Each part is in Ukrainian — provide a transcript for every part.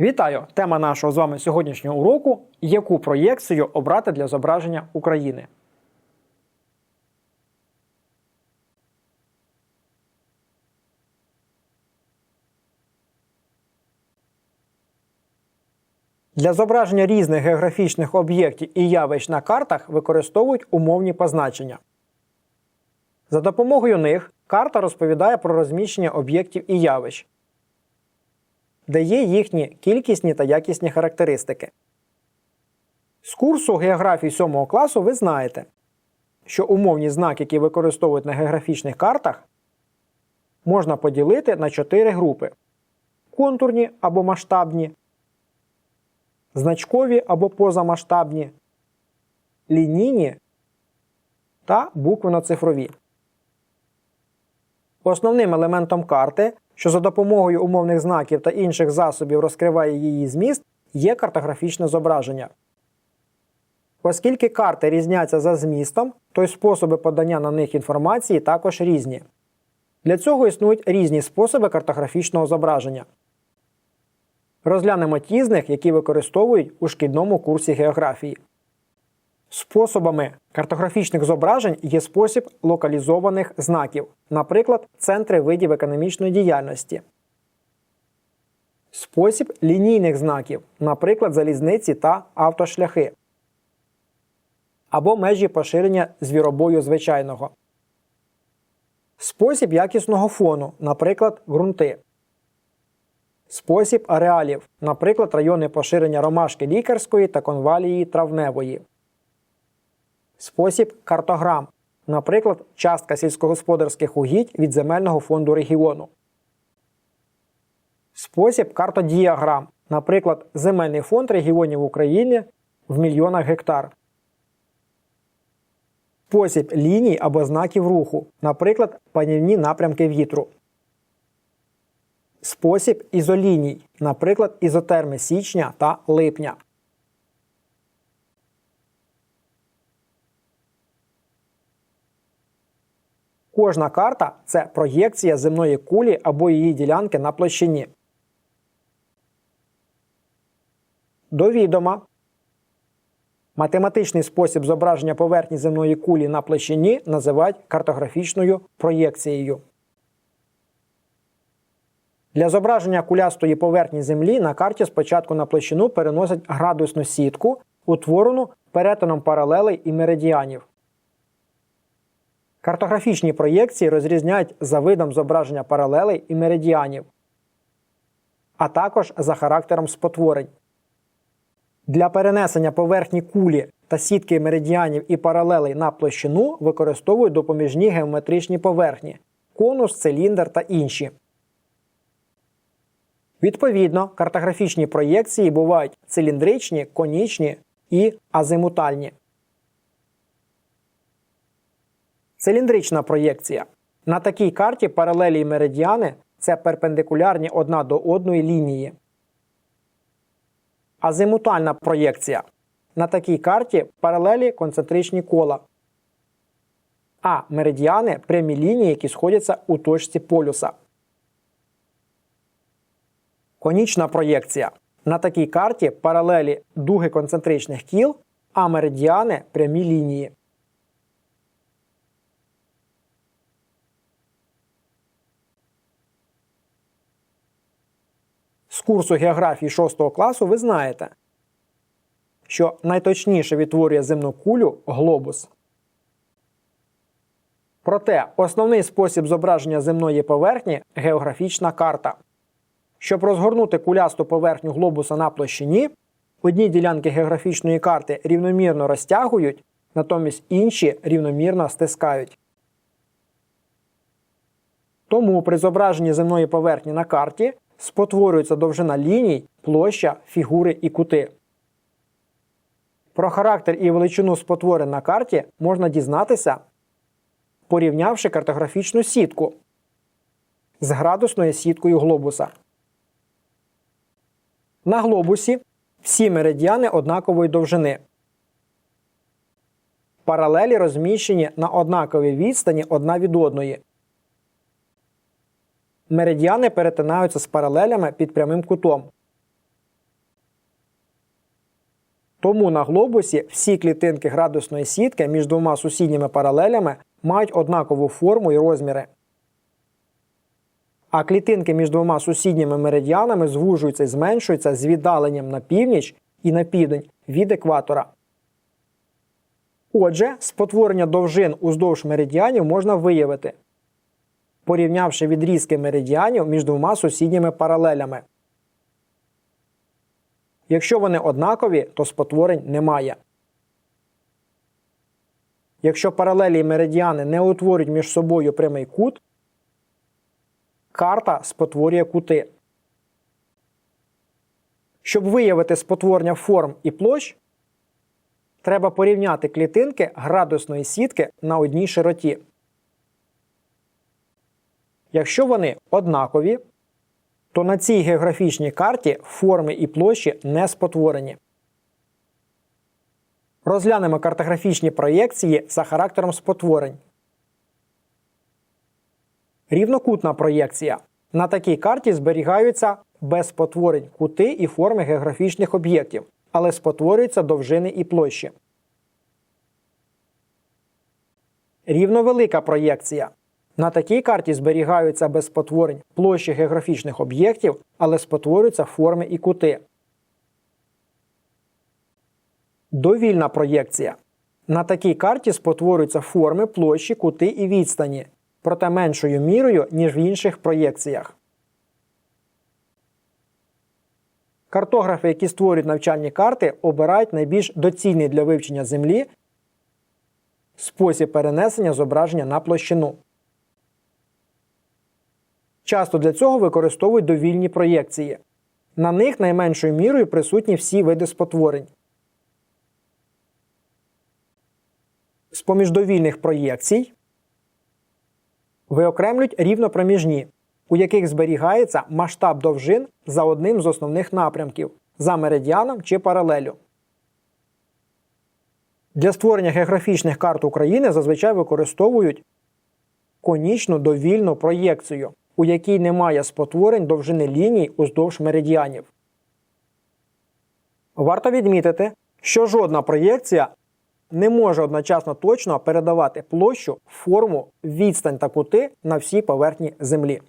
Вітаю! Тема нашого з вами сьогоднішнього уроку яку проєкцію обрати для зображення України. Для зображення різних географічних об'єктів і явищ на картах використовують умовні позначення. За допомогою них карта розповідає про розміщення об'єктів і явищ, дає їхні кількісні та якісні характеристики. З курсу географії 7 класу ви знаєте, що умовні знаки, які використовують на географічних картах, можна поділити на 4 групи: контурні або масштабні, значкові або позамасштабні, лінійні та буквено-цифрові. Основним елементом карти, що за допомогою умовних знаків та інших засобів розкриває її зміст, є картографічне зображення. Оскільки карти різняться за змістом, то й способи подання на них інформації також різні. Для цього існують різні способи картографічного зображення. Розглянемо ті з них, які використовують у шкільному курсі географії. Способами картографічних зображень є спосіб локалізованих знаків, наприклад, центри видів економічної діяльності. Спосіб лінійних знаків, наприклад, залізниці та автошляхи. Або межі поширення звіробою звичайного. Спосіб якісного фону, наприклад, ґрунти. Спосіб ареалів, наприклад, райони поширення ромашки лікарської та конвалії травневої. Спосіб картограм, наприклад, частка сільськогосподарських угідь від земельного фонду регіону. Спосіб картодіаграм, наприклад, земельний фонд регіонів України в мільйонах гектар. Спосіб ліній або знаків руху, наприклад, панівні напрямки вітру. Спосіб ізоліній, наприклад, ізотерми січня та липня. Кожна карта це проєкція земної кулі або її ділянки на площині. До відома. Математичний спосіб зображення поверхні земної кулі на площині називають картографічною проєкцією. Для зображення кулястої поверхні Землі на карті спочатку на площину переносять градусну сітку, утворену перетином паралелей і меридіанів. Картографічні проєкції розрізняють за видом зображення паралелей і меридіанів, а також за характером спотворень. Для перенесення поверхні кулі та сітки меридіанів і паралелей на площину використовують допоміжні геометричні поверхні конус, циліндр та інші. Відповідно, картографічні проєкції бувають циліндричні, конічні і азимутальні. Циліндрична проєкція. На такій карті паралелі і меридіани це перпендикулярні одна до одної лінії. Азимутальна проєкція. На такій карті паралелі концентричні кола. А меридіани прямі лінії, які сходяться у точці полюса. Конічна проєкція. На такій карті паралелі дуги концентричних кіл, а меридіани прямі лінії. Курсу географії 6 класу ви знаєте, що найточніше відтворює земну кулю глобус. Проте основний спосіб зображення земної поверхні географічна карта. Щоб розгорнути кулясту поверхню глобуса на площині, одні ділянки географічної карти рівномірно розтягують, натомість інші рівномірно стискають. Тому при зображенні земної поверхні на карті спотворюється довжина ліній, площа, фігури і кути. Про характер і величину спотворень на карті можна дізнатися, порівнявши картографічну сітку з градусною сіткою глобуса. На глобусі всі меридіани однакової довжини. Паралелі розміщені на однаковій відстані одна від одної. Меридіани перетинаються з паралелями під прямим кутом. Тому на глобусі всі клітинки градусної сітки між двома сусідніми паралелями мають однакову форму і розміри. А клітинки між двома сусідніми меридіанами звужуються і зменшуються з віддаленням на північ і на південь від екватора. Отже, спотворення довжин уздовж меридіанів можна виявити, порівнявши відрізки меридіанів між двома сусідніми паралелями. Якщо вони однакові, то спотворень немає. Якщо паралелі і меридіани не утворюють між собою прямий кут, карта спотворює кути. Щоб виявити спотворення форм і площ, треба порівняти клітинки градусної сітки на одній широті. Якщо вони однакові, то на цій географічній карті форми і площі не спотворені. Розглянемо картографічні проєкції за характером спотворень. Рівнокутна проєкція. На такій карті зберігаються без спотворень кути і форми географічних об'єктів, але спотворюються довжини і площі. Рівновелика проєкція. На такій карті зберігаються без спотворень площі географічних об'єктів, але спотворюються форми і кути. Довільна проєкція. На такій карті спотворюються форми, площі, кути і відстані, проте меншою мірою, ніж в інших проєкціях. Картографи, які створюють навчальні карти, обирають найбільш доцільний для вивчення Землі спосіб перенесення зображення на площину. Часто для цього використовують довільні проєкції. На них найменшою мірою присутні всі види спотворень. З поміж довільних проєкцій виокремлюють рівнопроміжні, у яких зберігається масштаб довжин за одним з основних напрямків за меридіаном чи паралелю. Для створення географічних карт України зазвичай використовують конічну довільну проєкцію, у якій немає спотворень довжини ліній уздовж меридіанів. Варто відмітити, що жодна проєкція не може одночасно точно передавати площу, форму, відстань та кути на всій поверхні Землі.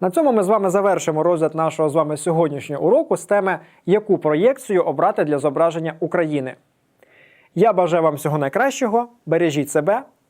На цьому ми з вами завершимо розгляд нашого з вами сьогоднішнього уроку з теми, яку проєкцію обрати для зображення України. Я бажаю вам всього найкращого, бережіть себе